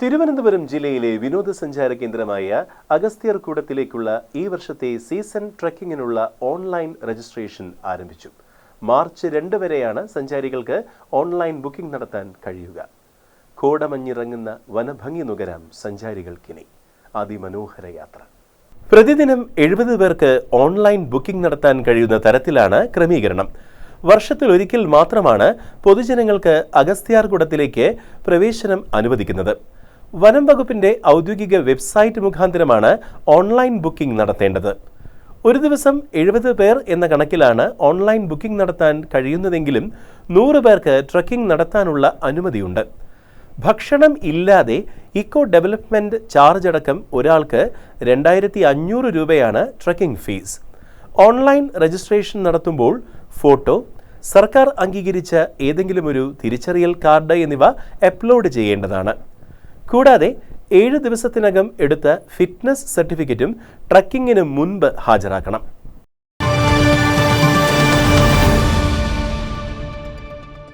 തിരുവനന്തപുരം ജില്ലയിലെ വിനോദസഞ്ചാര കേന്ദ്രമായ അഗസ്ത്യർകൂടത്തിലേക്കുള്ള ഈ വർഷത്തെ സീസൺ ട്രക്കിങ്ങിനുള്ള ഓൺലൈൻ രജിസ്ട്രേഷൻ ആരംഭിച്ചു. മാർച്ച് രണ്ട് വരെയാണ് സഞ്ചാരികൾക്ക് ഓൺലൈൻ ബുക്കിംഗ് നടത്താൻ കഴിയുക. കോടമഞ്ഞിറങ്ങുന്ന വനഭംഗി നുകരാം സഞ്ചാരികൾക്കിനി അതിമനോഹര യാത്ര. പ്രതിദിനം എഴുപത് പേർക്ക് ഓൺലൈൻ ബുക്കിംഗ് നടത്താൻ കഴിയുന്ന തരത്തിലാണ് ക്രമീകരണം. വർഷത്തിൽ ഒരിക്കൽ മാത്രമാണ് പൊതുജനങ്ങൾക്ക് അഗസ്ത്യാർകുടത്തിലേക്ക് പ്രവേശനം അനുവദിക്കുന്നത്. വനം വകുപ്പിന്റെ ഔദ്യോഗിക വെബ്സൈറ്റ് മുഖാന്തരമാണ് ഓൺലൈൻ ബുക്കിംഗ് നടത്തേണ്ടത്. ഒരു ദിവസം എഴുപത് പേർ എന്ന കണക്കിലാണ് ഓൺലൈൻ ബുക്കിംഗ് നടത്താൻ കഴിയുന്നതെങ്കിലും നൂറ് പേർക്ക് ട്രക്കിംഗ് നടത്താനുള്ള അനുമതിയുണ്ട്. ഭക്ഷണം ഇല്ലാതെ ഇക്കോ ഡെവലപ്മെന്റ് ചാർജ് അടക്കം ഒരാൾക്ക് രണ്ടായിരത്തി അഞ്ഞൂറ് രൂപയാണ് ട്രക്കിംഗ് ഫീസ്. ഓൺലൈൻ രജിസ്ട്രേഷൻ നടത്തുമ്പോൾ ഫോട്ടോ സർക്കാർ അംഗീകരിച്ച ഏതെങ്കിലും ഒരു തിരിച്ചറിയൽ കാർഡ് എന്നിവ അപ്ലോഡ് ചെയ്യേണ്ടതാണ്. കൂടാതെ ഏഴ് ദിവസത്തിനകം എടുത്ത ഫിറ്റ്നസ് സർട്ടിഫിക്കറ്റും ട്രക്കിങ്ങിന് മുൻപ് ഹാജരാക്കണം.